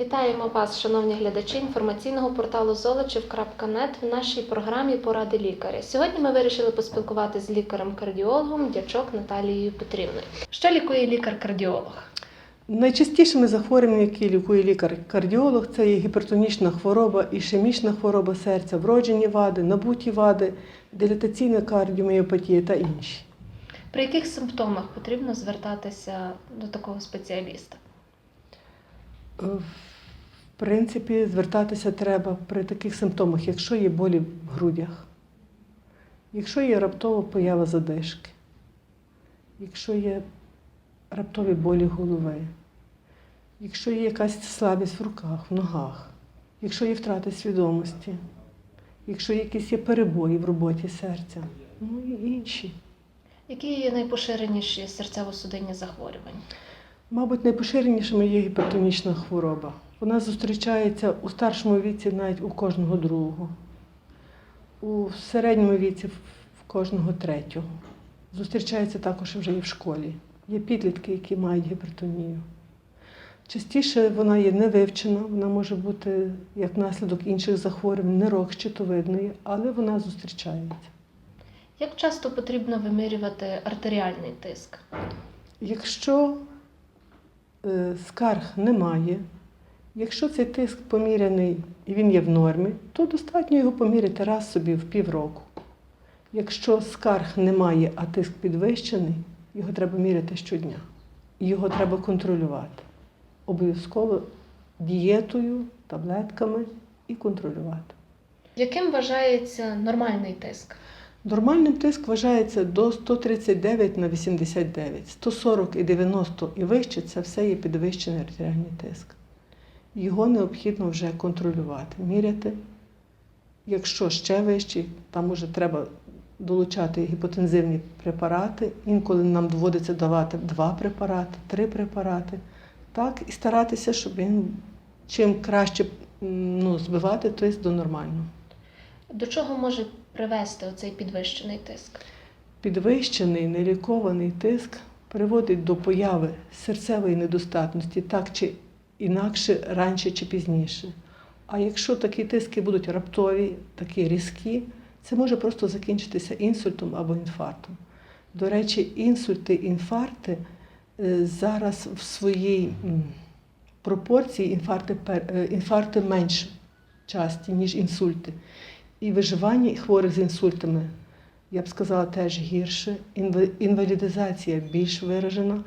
Вітаємо вас, шановні глядачі інформаційного порталу Золочів.нет в нашій програмі Поради лікаря. Сьогодні ми вирішили поспілкуватися з лікарем-кардіологом Дячок Наталією Петрівною. Що лікує лікар-кардіолог? Найчастішими захворюваннями, які лікує лікар-кардіолог, це є гіпертонічна хвороба, ішемічна хвороба серця, вроджені вади, набуті вади, дилатаційна кардіоміопатія та інші. При яких симптомах потрібно звертатися до такого спеціаліста? Е, В принципі, звертатися треба при таких симптомах, якщо є болі в грудях, якщо є раптова поява задишки, якщо є раптові болі голови, якщо є якась слабість в руках, в ногах, якщо є втрата свідомості, якщо якісь є перебої в роботі серця, ну і інші. Які є найпоширеніші серцево-судинні захворювання? Мабуть, найпоширенішими є гіпертонічна хвороба. Вона зустрічається у старшому віці навіть у кожного другого, у середньому віці в кожного третього. Зустрічається також вже і в школі. Є підлітки, які мають гіпертонію. Частіше вона є невивчена, вона може бути як наслідок інших захворювань, нерок щитовидної, але вона зустрічається. Як часто потрібно вимірювати артеріальний тиск? Якщо скарг немає, якщо цей тиск поміряний і він є в нормі, то достатньо його поміряти раз собі в півроку. Якщо скарг немає, а тиск підвищений, його треба міряти щодня. Його треба контролювати. Обов'язково дієтою, таблетками і контролювати. Яким вважається нормальний тиск? Нормальним тиск вважається до 139 на 89. 140 і 90 і вище це все є підвищений артеріальний тиск. Його необхідно вже контролювати, міряти. Якщо ще вищий, там уже треба долучати гіпотензивні препарати. Інколи нам доводиться давати два препарати, три препарати. Так, і старатися, щоб він чим краще ну, збивати тиск до нормального. До чого може привести оцей підвищений тиск? Підвищений нелікований тиск приводить до появи серцевої недостатності так чи інакше, раніше чи пізніше. А якщо такі тиски будуть раптові, такі різкі, це може просто закінчитися інсультом або інфарктом. До речі, інсульти, інфаркти е, зараз в своїй пропорції інфаркти, е, інфаркти менше часті, ніж інсульти. І виживання хворих з інсультами я б сказала, теж гірше. Інвалідизація більш виражена.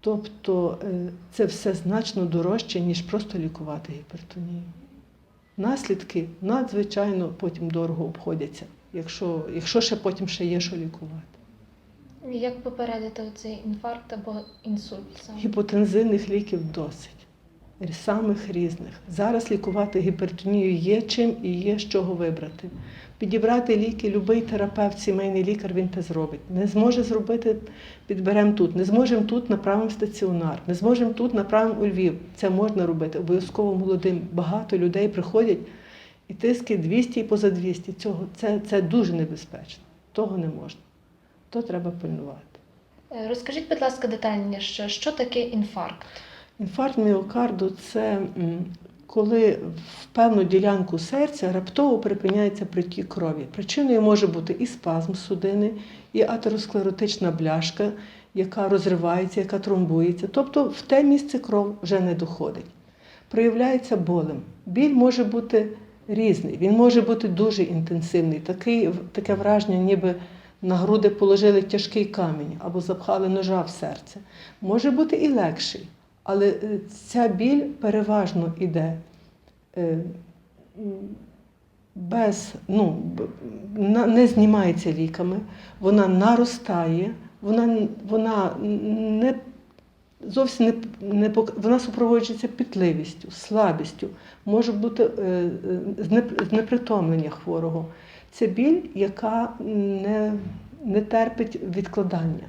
Тобто е, це все значно дорожче, ніж просто лікувати гіпертонію. Наслідки надзвичайно потім дорого обходяться, якщо, якщо ще потім ще є що лікувати. Як попередити оцей інфаркт або інсульт? Гіпотензивних ліків досить. Самих різних. Зараз лікувати гіпертонію є чим і є з чого вибрати. Підібрати ліки, будь-який терапевт, сімейний лікар він те зробить. Не зможе зробити, підберемо тут. Не зможемо тут, направимо в стаціонар. Не зможемо тут, направимо у Львів. Це можна робити. Обов'язково молодим. Багато людей приходять і тиски 200 і поза 200. Цього, це, це дуже небезпечно. Того не можна. То треба пильнувати. Е, Розкажіть, будь ласка, детальніше, що таке інфаркт? Інфаркт міокарду це коли в певну ділянку серця раптово припиняється притік крові. Причиною може бути і спазм судини, і атеросклеротична бляшка, яка розривається, яка тромбується. Тобто в те місце кров вже не доходить. Проявляється болем. Біль може бути різний, він може бути дуже інтенсивний. Такий, таке враження, ніби на груди положили тяжкий камінь або запхали ножа в серце. Може бути і легший. Але е, ця біль переважно йде е, без, ну, не знімається ліками, вона наростає, вона, вона не зовсім не, не вона супроводжується пітливістю, слабістю, може бути е, знепритомлення хворого. Це біль, яка не, не терпить відкладання.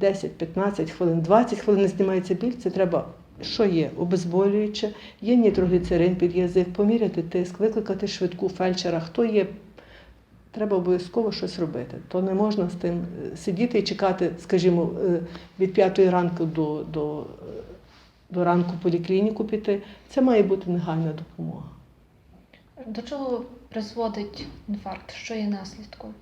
10-15 хвилин, 20 хвилин не знімається біль, це треба, що є, обезболююче, є нітрогліцерин під язик, поміряти тиск, викликати швидку фельдшера, хто є. Треба обов'язково щось робити. То не можна з тим е, сидіти і чекати, скажімо, е, від п'ятої ранку до, до до ранку в поліклініку піти. Це має бути негайна допомога. До чого призводить інфаркт? Що є наслідком?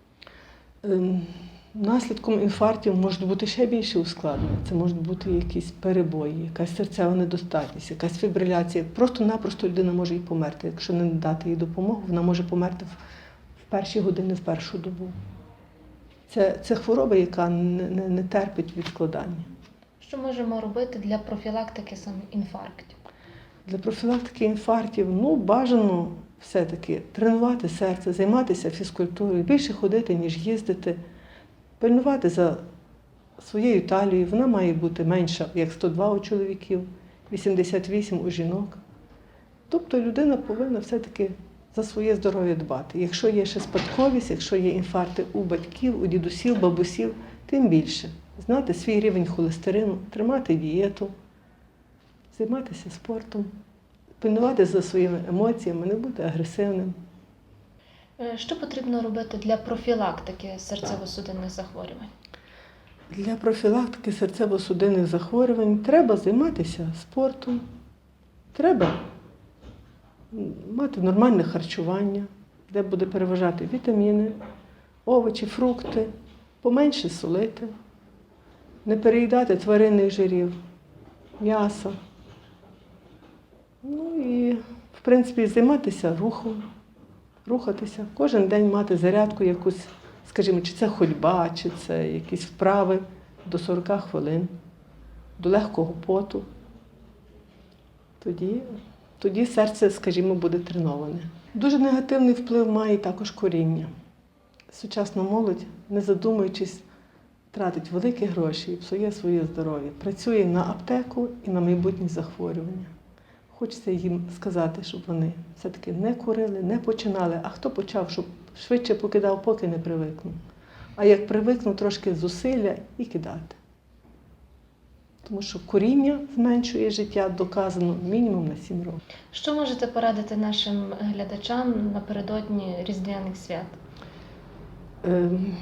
Ем, Наслідком інфарктів можуть бути ще більше ускладнення. Це можуть бути якісь перебої, якась серцева недостатність, якась фібриляція. Просто-напросто людина може і померти. Якщо не дати їй допомогу, вона може померти в в перші години, в першу добу. Це, це хвороба, яка не, не, не терпить відкладання. Що можемо робити для профілактики саме інфарктів? Для профілактики інфарктів ну, бажано все-таки тренувати серце, займатися фізкультурою, більше ходити, ніж їздити, пильнувати за своєю талією. Вона має бути менша, як 102 у чоловіків, 88 у жінок. Тобто людина повинна все-таки за своє здоров'я дбати. Якщо є ще спадковість, якщо є інфаркти у батьків, у дідусів, бабусів, тим більше. Знати свій рівень холестерину, тримати дієту займатися спортом, пильнувати за своїми емоціями, не бути агресивним. Е, Що потрібно робити для профілактики серцево-судинних захворювань? Для профілактики серцево-судинних захворювань треба займатися спортом, треба мати нормальне харчування, де буде переважати вітаміни, овочі, фрукти, поменше солити, не переїдати тваринних жирів, м'яса. Ну і, в принципі, займатися рухом, рухатися, кожен день мати зарядку якусь, скажімо, чи це ходьба, чи це якісь вправи до 40 хвилин, до легкого поту. Тоді, тоді серце, скажімо, буде треноване. Дуже негативний вплив має також коріння. Сучасна молодь, не задумуючись, тратить великі гроші і псує своє здоров'я, працює на аптеку і на майбутні захворювання. Хочеться їм сказати, щоб вони все-таки не курили, не починали. А хто почав, щоб швидше покидав, поки не привикнув. А як привикнув, трошки зусилля і кидати. Тому що коріння зменшує життя, доказано мінімум на 7 років. Що можете порадити нашим глядачам напередодні Різдвяних свят? Ем,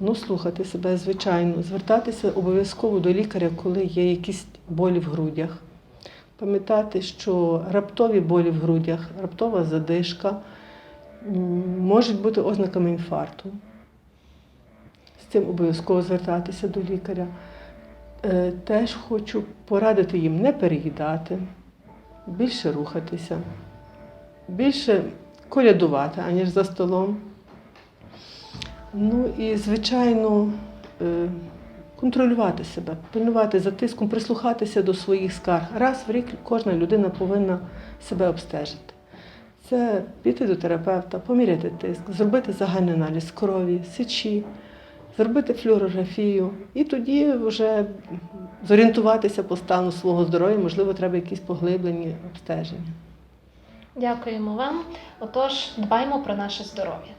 Ну, слухати себе, звичайно, звертатися обов'язково до лікаря, коли є якісь болі в грудях. Пам'ятати, що раптові болі в грудях, раптова задишка можуть бути ознаками інфаркту. З цим обов'язково звертатися до лікаря. Е, Теж хочу порадити їм не переїдати, більше рухатися, більше колядувати, аніж за столом. Ну і, звичайно, е, контролювати себе, пильнувати за тиском, прислухатися до своїх скарг. Раз в рік кожна людина повинна себе обстежити. Це піти до терапевта, поміряти тиск, зробити загальний аналіз крові, сечі, зробити флюорографію і тоді вже зорієнтуватися по стану свого здоров'я, можливо, треба якісь поглиблені обстеження. Дякуємо вам. Отож, дбаймо про наше здоров'я.